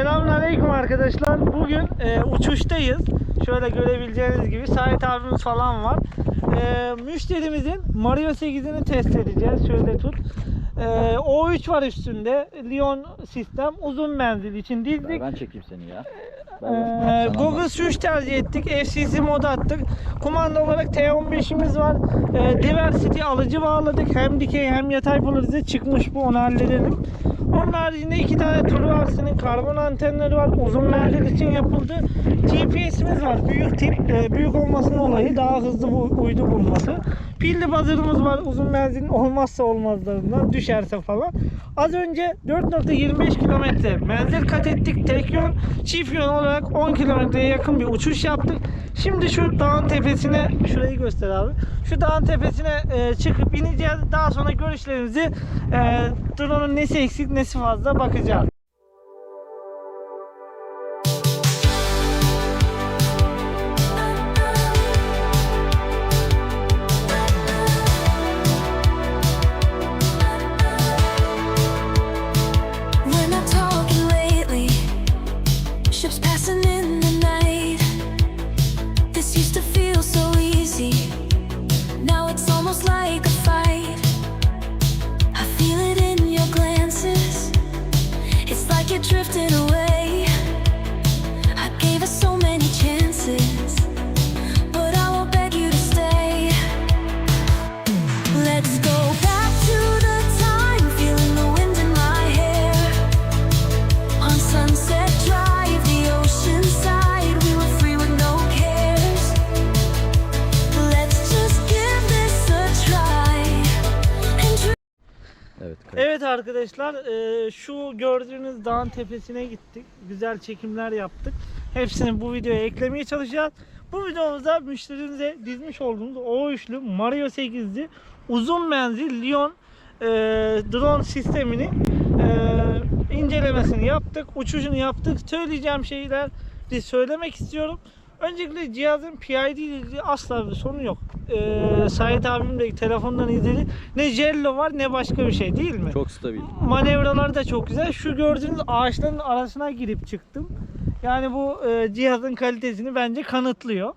Selamünaleyküm arkadaşlar. Bugün e, uçuştayız. Şöyle görebileceğiniz gibi Sait abimiz falan var. E, müşterimizin Mario 8'ini test edeceğiz. Şöyle tut. E, O3 var üstünde. Lyon sistem uzun menzil için dizdik. ben çekeyim seni ya. Ee, Google Search tercih ettik. FCC modu attık. Kumanda olarak T15'imiz var. Ee, Diversity alıcı bağladık. Hem dikey hem yatay polarize çıkmış bu onu halledelim. Onun haricinde iki tane Truvars'ın karbon antenleri var. Uzun menzil için yapıldı. GPS'imiz var. Büyük tip, e, büyük olmasının olayı daha hızlı bu, uydu bulması. Pilli buzzer'ımız var. Uzun menzilin olmazsa olmazlarından düşerse falan. Az önce 4.25 kilometre menzil kat ettik. Tek yön, çift yön olarak 10 kilometreye yakın bir uçuş yaptık. Şimdi şu dağın tepesine, şurayı göster abi. Şu dağın tepesine e, çıkıp ineceğiz. Daha sonra görüşlerimizi e, drone'un nesi eksik nesi fazla bakacağız. Drifting Evet. Evet arkadaşlar e, şu gördüğünüz dağın tepesine gittik. Güzel çekimler yaptık. Hepsini bu videoya eklemeye çalışacağız. Bu videomuzda müşterimize dizmiş olduğumuz o üçlü Mario 8'li uzun menzil Lyon e, drone sistemini e, incelemesini yaptık. Uçuşunu yaptık. Söyleyeceğim şeyler bir söylemek istiyorum. Öncelikle cihazın PID ile ilgili asla bir sorun yok. Ee, Sait abim de telefondan izledi. Ne jello var ne başka bir şey değil mi? Çok stabil. Manevraları da çok güzel. Şu gördüğünüz ağaçların arasına girip çıktım. Yani bu e, cihazın kalitesini bence kanıtlıyor.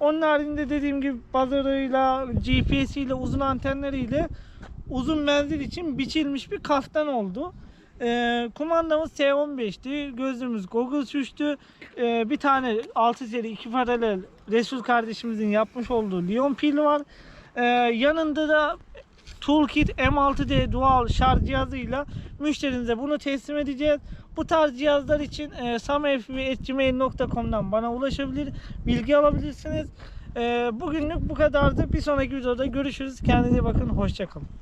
Onun haricinde dediğim gibi buzzer'ıyla, GPS'iyle, uzun antenleriyle uzun menzil için biçilmiş bir kaftan oldu. E, kumandamız T15'ti. Gözlüğümüz Google Suç'tu. E, bir tane 6 seri 2 paralel Resul kardeşimizin yapmış olduğu Lyon pil var. E, yanında da Toolkit M6D Dual şarj cihazıyla müşterinize bunu teslim edeceğiz. Bu tarz cihazlar için e, samfv.gmail.com'dan bana ulaşabilir, bilgi alabilirsiniz. E, bugünlük bu kadardı. Bir sonraki videoda görüşürüz. Kendinize bakın. Hoşçakalın.